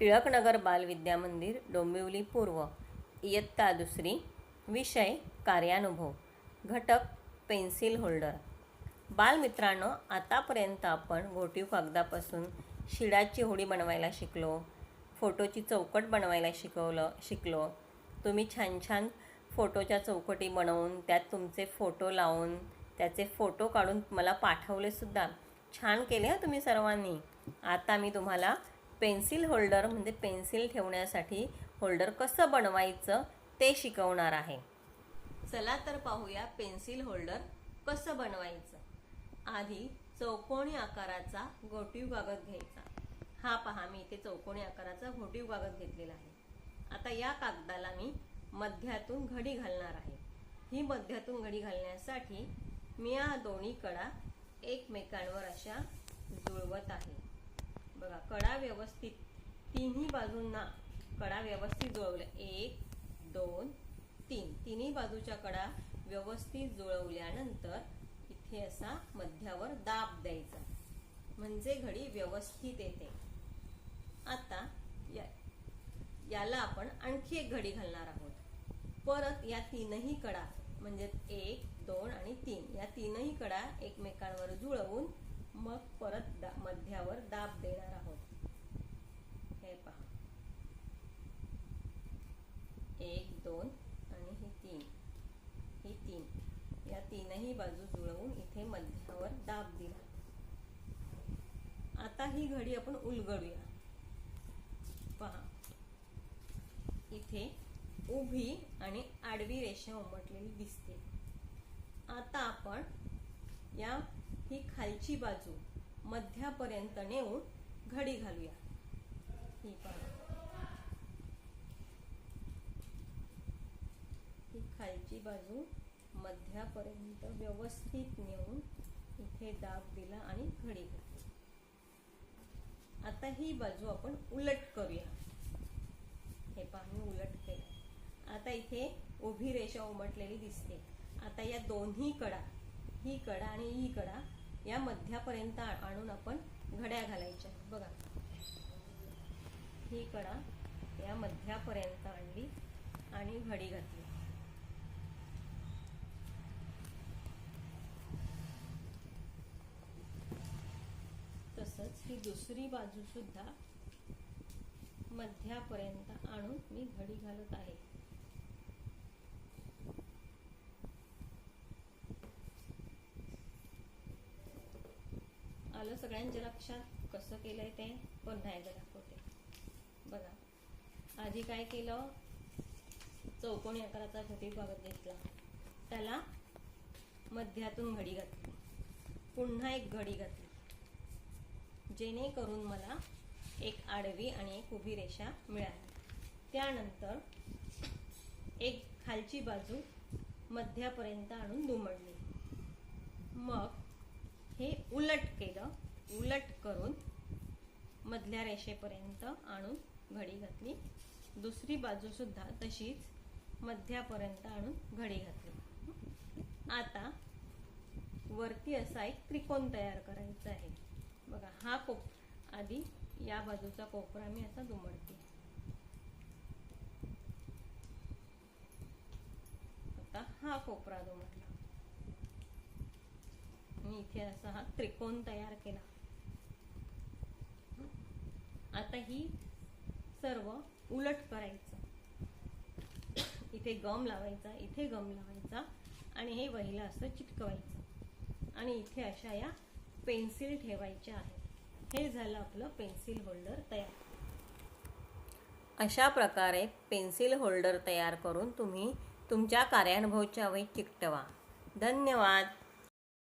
टिळकनगर बालविद्या मंदिर डोंबिवली पूर्व इयत्ता दुसरी विषय कार्यानुभव घटक पेन्सिल होल्डर. बालमित्रांनो आतापर्यंत आपण घोटीव कागदापासून शिडाची होडी बनवायला शिकलो फोटोची चौकट बनवायला शिकवलं शिकलो. तुम्ही छान छान फोटोच्या चौकटी बनवून त्यात तुमचे फोटो लावून त्याचे फोटो काढून मला पाठवलेसुद्धा छान केले हं तुम्ही सर्वांनी. आता मी तुम्हाला पेन्सिल होल्डर म्हणजे पेन्सिल ठेवण्यासाठी होल्डर कसं बनवायचं ते शिकवणार आहे. चला तर पाहूया पेन्सिल होल्डर कसं बनवायचं. आधी चौकोनी आकाराचा घोटीव कागद घ्यायचा. हा पहा मी इथे चौकोनी आकाराचा घोटीव कागद घेतलेला आहे. आता या कागदाला मी मध्यातून घडी घालणार आहे. ही मध्यातून घडी घालण्यासाठी मी या दोन्ही कडा एकमेकांवर अशा जुळवत आहे. कडा व्यवस्थित तिन्ही बाजूंना कडा व्यवस्थित जुळवल्या एक दोन तीन. तिन्ही बाजूच्या कडा व्यवस्थित जुळवल्यानंतर इथे असा मध्यावर दाब द्यायचा. म्हणजे घडी व्यवस्थित येते. आता या याला आपण आणखी एक घडी घालणार आहोत. परत या तीनही कडा म्हणजे एक दोन आणि तीन या तीनही कडा एकमेकांवर जुळवून मग परत दा मध्यावर दाब देणार आहोत. हे पहा. एक दोन आणि ही तीन. ही तीन. या तीनही बाजू जुळवून इथे मध्यावर दाब दिला. आता ही घडी आपण उलगडूया. पहा. इथे उभी आणि आडवी रेषा उमटलेली दिसते. आता आपण या ही खालची बाजू मध्यापर्यंत नेऊन घडी घालूया. ही ही खालची बाजू मध्यापर्यंत व्यवस्थित नेऊन इथे दाब दिला आणि घडी घातली. आता ही बाजू आपण उलट करूया. हे पाहून उलट केलं. आता इथे उभी रेषा उमटलेली दिसते. आता या दोन्ही कडा ही कडा आणि ही कडा या मध्यापर्यंत आणून आपण घड्या घालायच्या बघा. ही कडा या मध्यापर्यंत आणली आणि घडी घातली. तसंच ही दुसरी बाजू सुद्धा मध्यापर्यंत आणून मी घडी घालत आहे. आलं सगळ्यांच्या लक्षात कसं केलंय ते पुन्हा एकदा दाखवते. बघा आधी काय केलं? चौकोनी आकाराचा घटी भागत घेतला. त्याला मध्यातून घडी घातली. पुन्हा एक घडी घातली. जेणेकरून मला एक आडवी आणि एक उभी रेषा मिळाली. त्यानंतर एक खालची बाजू मध्यापर्यंत आणून दुमडली. मग हे उलट केलं. उलट करून मधल्या रेषेपर्यंत आणून घडी घातली. दुसरी बाजू सुद्धा तशीच मध्यापर्यंत आणून घडी घातली. आता वरती असा एक त्रिकोण तयार करायचा आहे. बघा हा कोप आधी या बाजूचा कोपरा मी असा दुमडते. आता हा कोपरा दुमडला. मी इथे असा हा त्रिकोण तयार केला. आता ही सर्व उलट करायचं. इथे गम लावायचा इथे गम लावायचा आणि हे वहीला असं चिटकवायचं. आणि इथे अशा या पेन्सिल ठेवायच्या आहेत. हे झालं आपलं पेन्सिल होल्डर तयार. अशा प्रकारे पेन्सिल होल्डर तयार करून तुम्ही तुमच्या कार्यानुभवच्या वहीत चिकटवा. धन्यवाद.